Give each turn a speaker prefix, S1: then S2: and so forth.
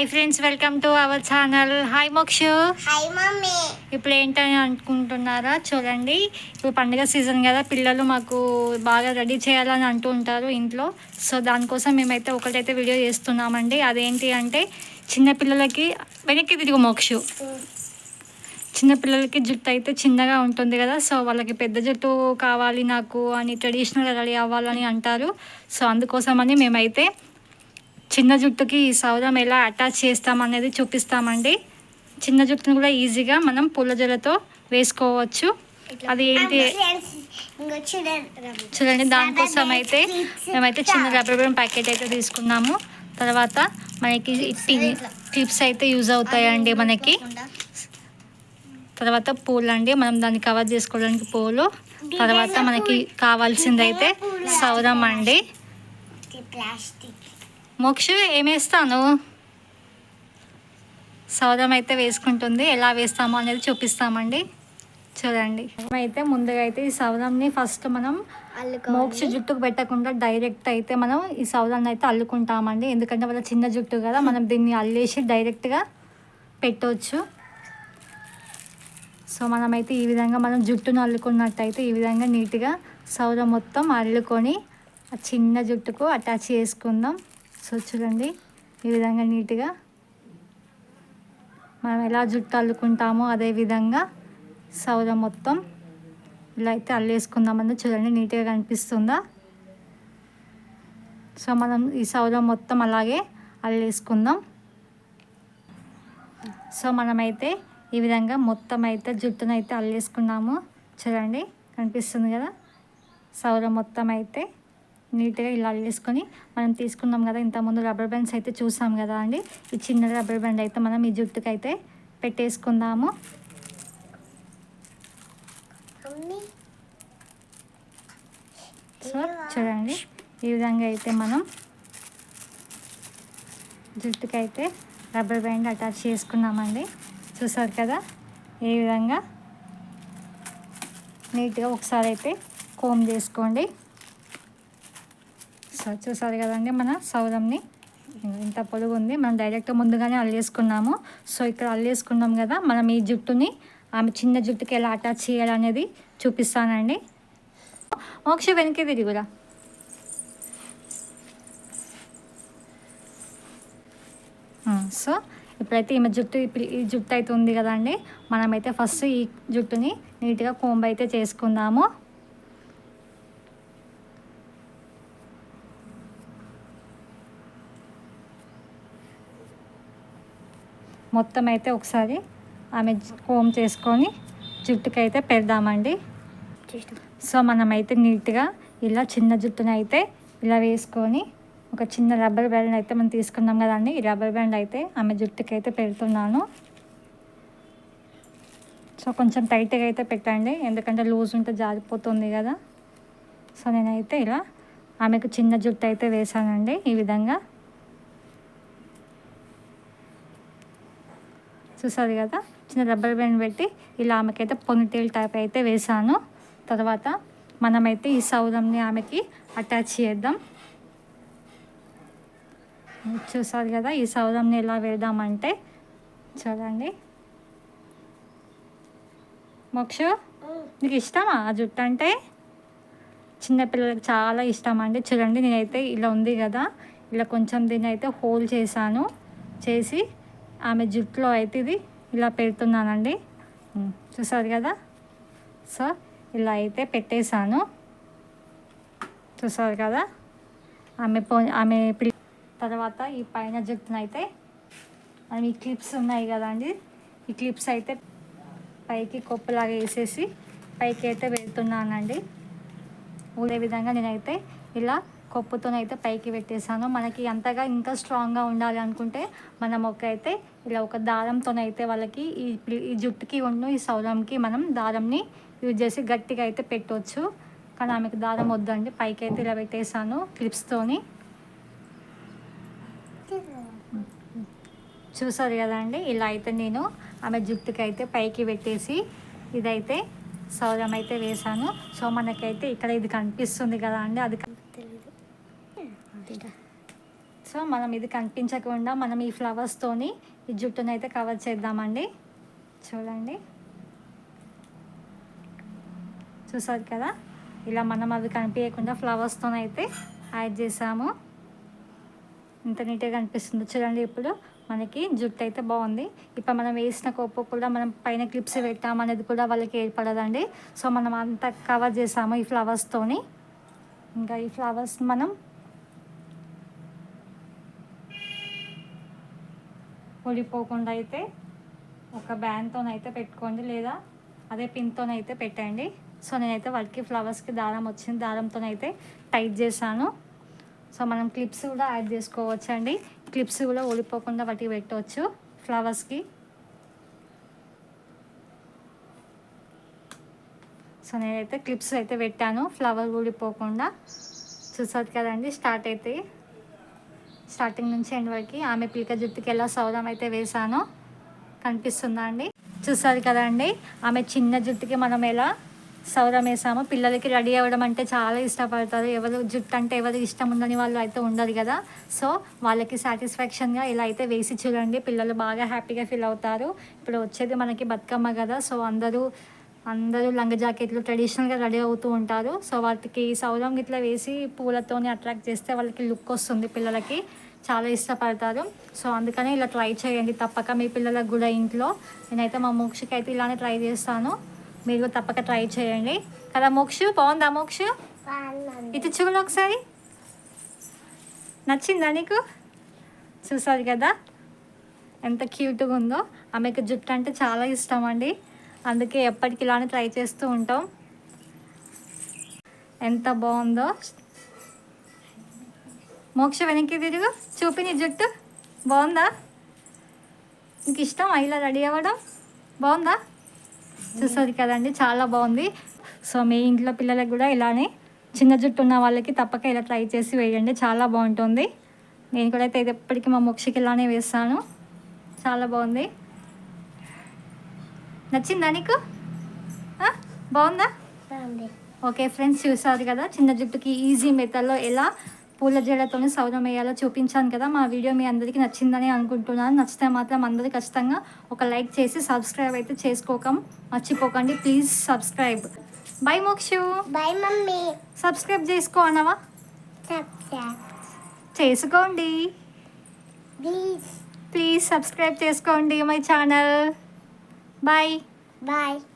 S1: Hi friends welcome to our channel hi Mokshu
S2: hi mummy
S1: ఇప్పుడు ఏంటని అనుకుంటున్నారా? చూడండి. ఇప్పుడు పండుగ సీజన్ కదా. పిల్లలు మాకు బాగా రెడీ చేయాలని అంటూ ఉంటారు ఇంట్లో. సో దానికోసం మేమైతే ఒకటైతే వీడియో చేస్తున్నామండి. అదేంటి అంటే చిన్న పిల్లలకి వెనక్కి తిరుగు మోక్షు. చిన్న పిల్లలకి జుట్టు అయితే చిన్నగా ఉంటుంది కదా. సో వాళ్ళకి పెద్ద జుట్టు కావాలి నాకు అని ట్రెడిషనల్గా రెడీ అవ్వాలని అంటారు. సో అందుకోసమని మేమైతే చిన్న జుట్టుకి ఈ సౌరం ఎలా అటాచ్ చేస్తాం అనేది చూపిస్తామండి. చిన్న జుట్టును కూడా ఈజీగా మనం పూల జడతో వేసుకోవచ్చు. అది ఏంటి?
S2: చూడండి
S1: దానికోసం అయితే మేమైతే చిన్న రబ్బర్ ప్యాకెట్ అయితే తీసుకున్నాము. తర్వాత మనకి క్లిప్స్ అయితే యూజ్ అవుతాయండి మనకి. తర్వాత పూలు అండి మనం దాన్ని కవర్ చేసుకోవడానికి పూలు. తర్వాత మనకి కావాల్సింది అయితే సౌరం అండి.
S2: ప్లాస్టిక్
S1: మోక్ష ఏమేస్తాను? సౌరం అయితే వేసుకుంటుంది. ఎలా వేస్తామో అనేది చూపిస్తామండి. చూడండి. అయితే ముందుగా అయితే ఈ సౌరంని ఫస్ట్ మనం మోక్ష జుట్టుకు పెట్టకుండా డైరెక్ట్ అయితే మనం ఈ సౌరాన్ని అయితే అల్లుకుంటామండి. ఎందుకంటే వాళ్ళ చిన్న జుట్టు కదా మనం దీన్ని అల్లేసి డైరెక్ట్గా పెట్టవచ్చు సో మనమైతే ఈ విధంగా మనం జుట్టును అల్లుకున్నట్టయితే ఈ విధంగా నీట్గా సౌర మొత్తం అల్లుకొని ఆ చిన్న జుట్టుకు అటాచ్ చేసుకుందాం. సో చూడండి ఈ విధంగా నీట్గా మనం ఎలా జుట్టు అల్లుకుంటామో అదే విధంగా సౌర మొత్తం ఇలా అయితే అల్లేసుకుందామని చూడండి నీట్గా కనిపిస్తుందా? సో మనం ఈ సౌర మొత్తం అలాగే అల్లేసుకుందాం. సో మనమైతే ఈ విధంగా మొత్తం అయితే జుట్టును అయితే అల్లేసుకున్నాము. చూడండి కనిపిస్తుంది కదా? సౌర మొత్తం అయితే నీట్గా ఇలా అల్లేసుకొని మనం తీసుకున్నాం కదా ఇంతకుముందు రబ్బర్ బ్యాండ్స్ అయితే చూసాం కదా అండి. ఈ చిన్న రబ్బర్ బ్యాండ్ అయితే మనం ఈ జుట్టుకి అయితే పెట్టేసుకుందాము సో చూడండి. ఈ విధంగా అయితే మనం జుట్టుకి అయితే రబ్బర్ బ్యాండ్ అటాచ్ చేసుకున్నామండి. చూసారు కదా ఈ విధంగా నీట్గా ఒకసారి అయితే కోమ్ చేసుకోండి. సో చూసారు కదండి మన సౌరంని? ఇంత పొడుగు ఉంది. మనం డైరెక్ట్ ముందుగానే అల్లేసుకున్నాము. సో ఇక్కడ అల్లేసుకున్నాం కదా మనం ఈ జుట్టుని ఆమె చిన్న జుట్టుకి ఎలా అటాచ్ చేయాలనేది చూపిస్తానండి. మోక్ష వెనక్కి తిరుగురా సో ఇప్పుడైతే ఈమె జుట్టు ఇప్పుడు ఈ జుట్టు అయితే ఉంది కదండి. మనమైతే ఫస్ట్ ఈ జుట్టుని నీట్గా కోంబ అయితే చేసుకుందాము. మొత్తం అయితే ఒకసారి ఆమె కోమ్ చేసుకొని జుట్టుకైతే పెడదామండి. సో మనమైతే నీట్గా ఇలా చిన్న జుట్టుని అయితే ఇలా వేసుకొని ఒక చిన్న రబ్బర్ బ్యాండ్ అయితే మనం తీసుకున్నాం కదండి. ఈ రబ్బర్ బ్యాండ్ అయితే ఆమె జుట్టుకి అయితే పెడుతున్నాను. సో కొంచెం టైట్గా అయితే పెట్టండి. ఎందుకంటే లూజ్ ఉంటే జారిపోతుంది కదా. సో నేనైతే ఇలా ఆమెకు చిన్న జుట్టు అయితే వేసానండి ఈ విధంగా చూసారు కదా? చిన్న రబ్బర్ బ్యాండ్ పెట్టి ఇలా ఆమెకైతే పొనిటేల్ టైప్ అయితే వేసాను తర్వాత మనమైతే ఈ సౌరంని ఆమెకి అటాచ్ చేద్దాం. చూసారు కదా? ఈ సౌరంని ఎలా వేద్దామంటే చూడండి. మోక్ష నీకు ఇష్టమా ఆ జుట్టు అంటే? చిన్నపిల్లలకి చాలా ఇష్టం అండి. చూడండి నేనైతే ఇలా ఉంది కదా? ఇలా కొంచెం దీన్ని అయితే హోల్ చేశాను. చేసి ఆమె జుట్టులో అయితే ఇది ఇలా పెడుతున్నానండి. చూసారు కదా? సో ఇలా అయితే పెట్టేశాను. చూసారు కదా? ఆమె పో ఆమె పిల్ల తర్వాత ఈ పైన జుట్టునైతే మనం ఈ క్లిప్స్ ఉన్నాయి కదండి? ఈ క్లిప్స్ అయితే పైకి కొప్పలాగా వేసేసి పైకి అయితే వెళ్తున్నానండి ఊదే విధంగా నేనైతే ఇలా కొప్పుతోనైతే పైకి పెట్టేసాను మనకి అంతగా ఇంకా స్ట్రాంగ్గా ఉండాలి అనుకుంటే మనం ఒక అయితే ఇలా ఒక దారంతోనైతే వాళ్ళకి ఈ ఈ జుట్టుకి ఉండు ఈ సౌరంకి మనం దారంని యూజ్ చేసి గట్టిగా అయితే పెట్టవచ్చు కానీ ఆమెకు దారం వద్దండి. పైకి అయితే ఇలా పెట్టేసాను క్లిప్స్తోని. చూసారు కదండి ఇలా అయితే నేను ఆమె జుట్టుకి అయితే పైకి పెట్టేసి ఇదైతే సౌరం అయితే వేశాను. సో మనకైతే ఇక్కడ ఇది కనిపిస్తుంది కదా అండి? అది
S2: తెలియదు
S1: సో మనం ఇది కనిపించకుండా మనం ఈ ఫ్లవర్స్తోని ఈ జుట్టును అయితే కవర్ చేద్దామండి. చూడండి. చూసారు కదా? ఇలా మనం అవి కనిపించకుండా ఫ్లవర్స్తో అయితే యాడ్ చేసాము. ఇంత నీట్గా కనిపిస్తుంది. చూడండి ఇప్పుడు మనకి జుట్టు అయితే బాగుంది. ఇప్పుడు మనం వేసిన కోపు కూడా మనం పైన క్లిప్స్ పెట్టామనేది కూడా వాళ్ళకి ఏర్పడదండి. సో మనం అంతా కవర్ చేసాము ఈ ఫ్లవర్స్తోని ఇంకా ఈ ఫ్లవర్స్ మనం ఊడిపోకుండా అయితే ఒక బ్యాండ్తోనైతే పెట్టుకోండి లేదా అదే పిన్తోనైతే పెట్టండి. సో నేనైతే వాటికి ఫ్లవర్స్కి దారం వచ్చింది దారంతోనైతే టైట్ చేశాను. సో మనం క్లిప్స్ కూడా యాడ్ చేసుకోవచ్చు అండి క్లిప్స్ కూడా ఊడిపోకుండా వాటికి పెట్టవచ్చు ఫ్లవర్స్కి. సో నేనైతే క్లిప్స్ అయితే పెట్టాను. ఫ్లవర్ ఊడిపోకుండా చూసారు కదండి స్టార్ట్ అయితే స్టార్టింగ్ నుంచి ఎండ్ వరకు ఆమె పిలిక జుట్టుకి ఎలా సౌరం అయితే వేసానో కనిపిస్తుందా అండి? చూసారు కదండి ఆమె చిన్న జుట్టుకి మనం ఎలా సౌరం వేసామో పిల్లలకి రెడీ అవ్వడం అంటే చాలా ఇష్టపడతారు. ఎవరు జుట్టు అంటే ఎవరు ఇష్టం ఉందని వాళ్ళు అయితే ఉండదు కదా. సో వాళ్ళకి సాటిస్ఫాక్షన్గా ఇలా అయితే వేసి చూడండి. పిల్లలు బాగా హ్యాపీగా ఫీల్ అవుతారు. ఇప్పుడు వచ్చేది మనకి బతుకమ్మ కదా సో అందరూ అందరూ లంగ జాకెట్లు ట్రెడిషనల్గా రెడీ అవుతూ ఉంటారు. సో వాటికి సౌరం ఇట్లా వేసి పూలతోని అట్రాక్ట్ చేస్తే వాళ్ళకి లుక్ వస్తుంది పిల్లలకి. చాలా ఇష్టపడతారు. సో అందుకనే ఇలా ట్రై చేయండి. తప్పక మీ పిల్లలకు కూడా ఇంట్లో. నేనైతే మా మోక్షకి అయితే ఇలానే ట్రై చేస్తాను. మీరు తప్పక ట్రై చేయండి. కదా మోక్షు బాగుందా మోక్షు?
S2: బాగుంది
S1: ఇటు చూడు ఒకసారి. నచ్చిందా నీకు? చూసారు కదా? ఎంత క్యూట్గా ఉందో. ఆమెకు జుట్టు అంటే చాలా ఇష్టం అండి. అందుకే ఎప్పటికి ఇలానే ట్రై చేస్తూ ఉంటాం. ఎంత బాగుందో. మోక్ష వెనక్కి తిరుగు. చూపి నీ జుట్టు. బాగుందా? నీకు ఇష్టం ఇలా రెడీ అవ్వడం? బాగుందా? చూస్తుంది కదండి చాలా బాగుంది. సో మీ ఇంట్లో పిల్లలకు కూడా ఇలానే చిన్న జుట్టు ఉన్న వాళ్ళకి తప్పక ఇలా ట్రై చేసి వేయండి. చాలా బాగుంటుంది. నేను కూడా అయితే ఇది ఎప్పటికీ మా మోక్షకి ఇలానే వేస్తాను. చాలా బాగుంది. నచ్చిందా నీకు? బాగుందా? ఓకే ఫ్రెండ్స్ చూసారు కదా చిన్న జుట్టుకి ఈజీ మెథడ్లో ఎలా పూల జడతోనే సౌరం వేయాలో చూపించాను కదా మా వీడియో మీ అందరికీ నచ్చిందని అనుకుంటున్నాను. నచ్చితే మాత్రం అందరూ ఖచ్చితంగా ఒక లైక్ చేసి సబ్స్క్రైబ్ అయితే చేసుకోకం మర్చిపోకండి. Please subscribe. Bye Mokshu.
S2: Bye mummy.
S1: Subscribe చేసుకో అన్నవా? చేసుకోండి.
S2: ప్లీజ్.
S1: ప్లీజ్ సబ్స్క్రైబ్ చేసుకోండి మై ఛానల్. Bye.
S2: Bye.